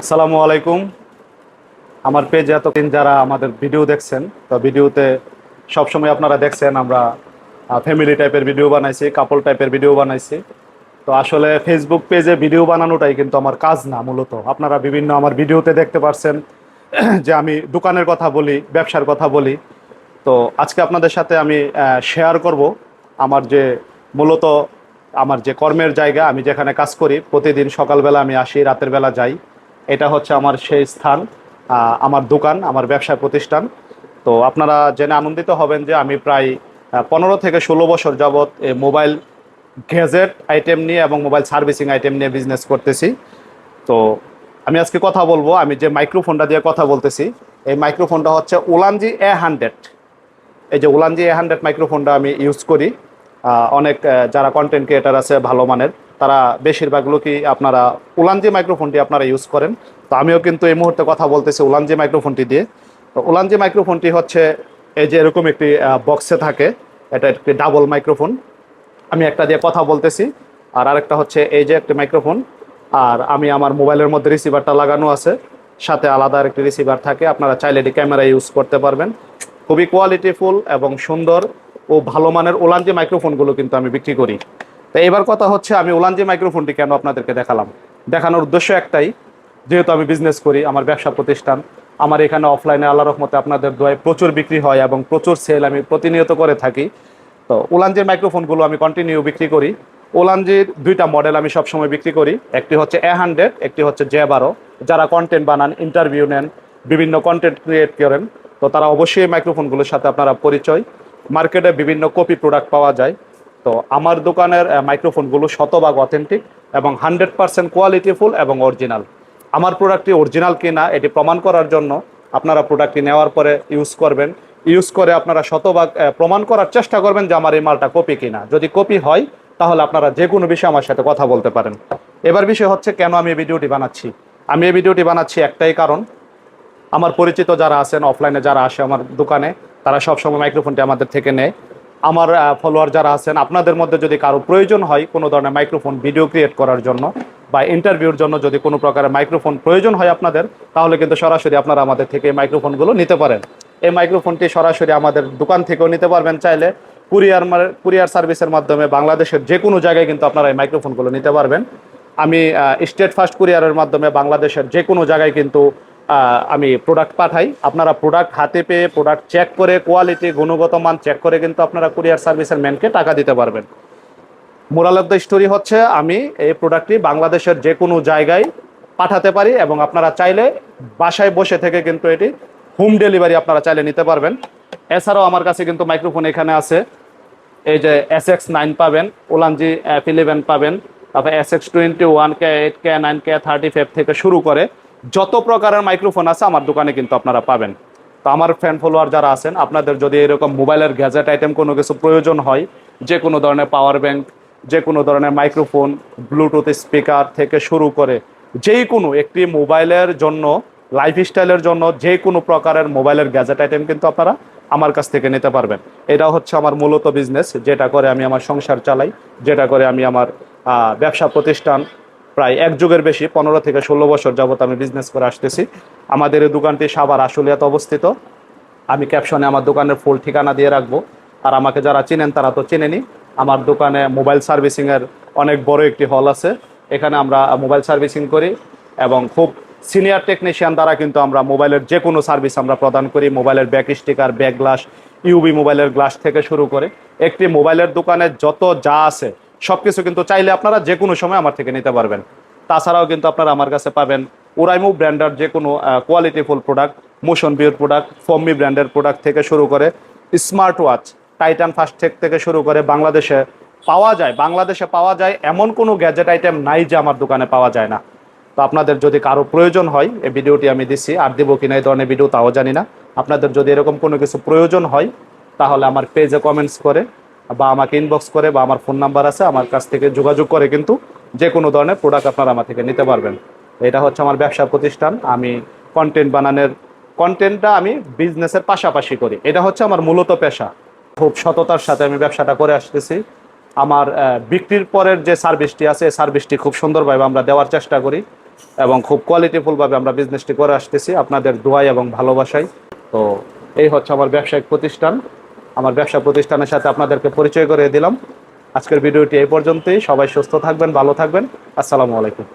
আসসালামু আলাইকুম। আমার পেজে এতদিন যারা আমাদের ভিডিও দেখছেন, তো ভিডিওতে সবসময় আপনারা দেখছেন আমরা ফ্যামিলি টাইপের ভিডিও বানাইছি কাপল টাইপের ভিডিও বানাইছি। তো আসলে ফেসবুক পেজে ভিডিও বানানোটাই কিন্তু আমার কাজ না মূলত। আপনারা বিভিন্ন আমার ভিডিওতে দেখতে পারছেন, যে আমি দোকানের কথা বলি, ব্যবসার কথা বলি। তো আজকে আপনাদের সাথে আমি শেয়ার করব আমার যে মূলত আমার যে কর্মের জায়গা, আমি যেখানে কাজ করি, প্রতিদিন সকালবেলা আমি আসি, রাতের বেলা যাই। এটা হচ্ছে আমার সেই স্থান আমার দোকান, আমার ব্যবসা প্রতিষ্ঠান। তো আপনারা জেনে আনন্দিত হবেন যে আমি প্রায় পনেরো থেকে ষোলো বছর যাবৎ এই মোবাইল গ্যাজেট আইটেম নিয়ে এবং মোবাইল সার্ভিসিং আইটেম নিয়ে বিজনেস করতেছি। তো আমি আজকে কথা বলব, আমি যে মাইক্রোফোনটা দিয়ে কথা বলতেছি, এই মাইক্রোফোনটা হচ্ছে ওলানজি এ হান্ড্রেড। এই যে ওলানজি এ হান্ড্রেড মাইক্রোফোনটা আমি ইউজ করি। অনেক যারা কন্টেন্ট ক্রিয়েটার আছে, ভালো মানের। তারা বেশিরভাগ লোকই আপনারা উলানজি মাইক্রোফোনটি আপনারা ইউজ করেন। তো আমিও কিন্তু এই মুহূর্তে কথা বলতেছি উলানজি মাইক্রোফোনটি দিয়ে। তো উলানজি মাইক্রোফোনটি হচ্ছে এই যে এরকম একটি বক্সে থাকে, এটা একটি ডাবল মাইক্রোফোন আমি একটা দিয়ে কথা বলতেছি, আর আরেকটা হচ্ছে এই যে একটি মাইক্রোফোন আর আমি আমার মোবাইলের মধ্যে রিসিভারটা লাগানো আছে। সাথে আলাদা আরেকটি রিসিভার থাকে, আপনারা চাইলে এটি ক্যামেরা ইউজ করতে পারবেন। খুবই কোয়ালিটিফুল এবং সুন্দর ও ভালো মানের ওলানজি মাইক্রোফোনগুলো কিন্তু আমি বিক্রি করি। তো এবার কথা হচ্ছে আমি ওলানজি মাইক্রোফোনটি কেন আপনাদেরকে দেখালাম। দেখানোর উদ্দেশ্য একটাই, যেহেতু আমি বিজনেস করি, আমার ব্যবসা প্রতিষ্ঠান, আমার এখানে অফলাইনে আল্লাহ রহমতে আপনাদের দোয়ায় প্রচুর বিক্রি হয় এবং প্রচুর সেল আমি প্রতিনিয়ত করে থাকি। তো ওলানজির মাইক্রোফোনগুলো আমি কন্টিনিউ বিক্রি করি ওলানজির দুইটা মডেল আমি সবসময় বিক্রি করি, একটি হচ্ছে এ হান্ড্রেড একটি হচ্ছে জে বারো। যারা কন্টেন্ট বানান ইন্টারভিউ নেন, বিভিন্ন কন্টেন্ট ক্রিয়েট করেন, তো তারা অবশ্যই মাইক্রোফোনগুলোর সাথে আপনারা পরিচয়। মার্কেটে বিভিন্ন কপি প্রোডাক্ট পাওয়া যায়। তো আমার দোকানের মাইক্রোফোনগুলো শতভাগ অথেন্টিক এবং হান্ড্রেড পার্সেন্ট কোয়ালিটিফুল এবং অরিজিনাল আমার প্রোডাক্টটি অরিজিনাল কিনা, এটি প্রমাণ করার জন্য আপনারা প্রোডাক্টটি নেওয়ার পরে ইউজ করবেন। ইউজ করে আপনারা শতভাগ প্রমাণ করার চেষ্টা করবেন যে আমার এই মালটা কপি কিনা। যদি কপি হয়, তাহলে আপনারা যে কোনো বিষয়ে আমার সাথে কথা বলতে পারেন। এবার বিষয় হচ্ছে কেন আমি এই ভিডিওটি বানাচ্ছি? আমি এই ভিডিওটি বানাচ্ছি একটাই কারণ, আমার পরিচিত যারা আছেন অফলাইনে যারা আসে আমার দোকানে, তারা সবসময় মাইক্রোফোনটি আমাদের থেকে নেয়। আমার ফলোয়ার যারা আছেন, আপনাদের মধ্যে যদি কারও প্রয়োজন হয় কোনো ধরনের মাইক্রোফোন ভিডিও ক্রিয়েট করার জন্য বা ইন্টারভিউর জন্য যদি কোনো প্রকারের মাইক্রোফোন প্রয়োজন হয় আপনাদের, তাহলে কিন্তু সরাসরি আপনারা আমাদের থেকে এই মাইক্রোফোনগুলো নিতে পারেন। এই মাইক্রোফোনটি সরাসরি আমাদের দোকান থেকেও নিতে পারবেন। চাইলে কুরিয়ার কুরিয়ার সার্ভিসের মাধ্যমে বাংলাদেশের যে কোনো জায়গায় কিন্তু আপনারা এই মাইক্রোফোনগুলো নিতে পারবেন। আমি স্টেট ফার্স্ট কুরিয়ারের মাধ্যমে বাংলাদেশের যে কোনো জায়গায় কিন্তু আমি প্রোডাক্ট পাঠাই। আপনারা প্রোডাক্ট হাতে পেয়ে প্রোডাক্ট চেক করে কোয়ালিটি গুণগত মান চেক করে কিন্তু আপনারা কুরিয়ার সার্ভিসের ম্যানকে টাকা দিতে পারবেন। মোরাল অফ দ্য স্টোরি হচ্ছে, আমি এই প্রোডাক্টটি বাংলাদেশের যে কোনো জায়গায় পাঠাতে পারি এবং আপনারা চাইলে বাসায় বসে থেকে কিন্তু এটি হোম ডেলিভারি আপনারা চাইলে নিতে পারবেন। এছাড়াও আমার কাছে কিন্তু মাইক্রোফোন এখানে আছে। এই যে এস এক্স নাইন পাবেন, ওলানজি এফ ইলেভেন পাবেন, তারপর S X twenty one K eight K nine K thirty five থেকে শুরু করে যত প্রকারের মাইক্রোফোন আছে আমার দোকানে কিন্তু আপনারা পাবেন। তো আমার ফ্যান ফলোয়ার যারা আছেন, আপনাদের যদি এরকম মোবাইলের গ্যাজেট আইটেম কোনো কিছু প্রয়োজন হয়, যে কোনো ধরনের পাওয়ার ব্যাংক যে কোনো ধরনের মাইক্রোফোন ব্লুটুথ স্পিকার থেকে শুরু করে যেই কোনো একটি মোবাইলের জন্য লাইফস্টাইলের জন্য যে কোনো প্রকারের মোবাইলের গ্যাজেট আইটেম কিন্তু আপনারা আমার কাছ থেকে নিতে পারবেন। এটা হচ্ছে আমার মূলত বিজনেস যেটা করে আমি আমার সংসার চালাই, যেটা করে আমি আমার ব্যবসা প্রতিষ্ঠান প্রায় এক যুগের বেশি, পনেরো থেকে ষোলো বছর যাবত আমি বিজনেস করে আসতেছি। আমাদের এই দোকানটি সাবার আশুলিয়াতে অবস্থিত। আমি ক্যাপশনে আমার দোকানের ফুল ঠিকানা দিয়ে রাখব। আর আমাকে যারা চেনেন তারা তো চেনেনি আমার দোকানে মোবাইল সার্ভিসিংয়ের অনেক বড় একটি হল আছে। এখানে আমরা মোবাইল সার্ভিসিং করি এবং খুব সিনিয়র টেকনিশিয়ান দ্বারা কিন্তু আমরা মোবাইলের যে কোনো সার্ভিস আমরা প্রদান করি। মোবাইলের back sticker back glass U V মোবাইলের গ্লাস থেকে শুরু করে। একটি মোবাইলের দোকানে যত যা আছে সব কিছু কিন্তু চাইলে আপনারা যে কোনো সময় আমার থেকে নিতে পারবেন। তাছাড়াও কিন্তু আপনারা আমার কাছে পাবেন ওরাইমু ব্র্যান্ডের যে কোনো কোয়ালিটিফুল প্রোডাক্ট মোশন বিউর প্রোডাক্ট ফম্মি ব্র্যান্ডের প্রোডাক্ট থেকে শুরু করে স্মার্ট ওয়াচ টাইটান ফাস্টেক থেকে শুরু করে বাংলাদেশে পাওয়া যায়। বাংলাদেশে পাওয়া যায় এমন কোনো গ্যাজেট আইটেম নাই যে আমার দোকানে পাওয়া যায় না। তো আপনাদের যদি কারও প্রয়োজন হয়, এই ভিডিওটি আমি দিচ্ছি আর দেবো কিনা এই ধরনের ভিডিও তাও জানি না। আপনাদের যদি এরকম কোনো কিছু প্রয়োজন হয়, তাহলে আমার পেজে কমেন্টস করে বা আমাকে ইনবক্স করে বা আমার ফোন নাম্বার আছে, আমার কাছ থেকে যোগাযোগ করে কিন্তু যে কোনো ধরনের প্রোডাক্ট আপনারা আমার থেকে নিতে পারবেন। এটা হচ্ছে আমার ব্যবসা প্রতিষ্ঠান, আমি কন্টেন্ট বানানোর কন্টেন্টটা আমি বিজনেসের পাশাপাশি করি। এটা হচ্ছে আমার মূলত পেশা। খুব সততার সাথে আমি ব্যবসাটা করে আসতেছি। আমার বিক্রির পরের যে সার্ভিসটি আছে সার্ভিসটি খুব সুন্দরভাবে আমরা দেওয়ার চেষ্টা করি এবং খুব কোয়ালিটিফুলভাবে আমরা বিজনেসটি করে আসতেছি। আপনাদের দোয়াই এবং ভালোবাসায় তো এই হচ্ছে আমার ব্যবসায়িক প্রতিষ্ঠান। আমার ব্যবসা প্রতিষ্ঠানের সাথে আপনাদেরকে পরিচয় করে দিলাম। আজকের ভিডিওটি এই পর্যন্তই। সবাই সুস্থ থাকবেন, ভালো থাকবেন। আসসালামু আলাইকুম।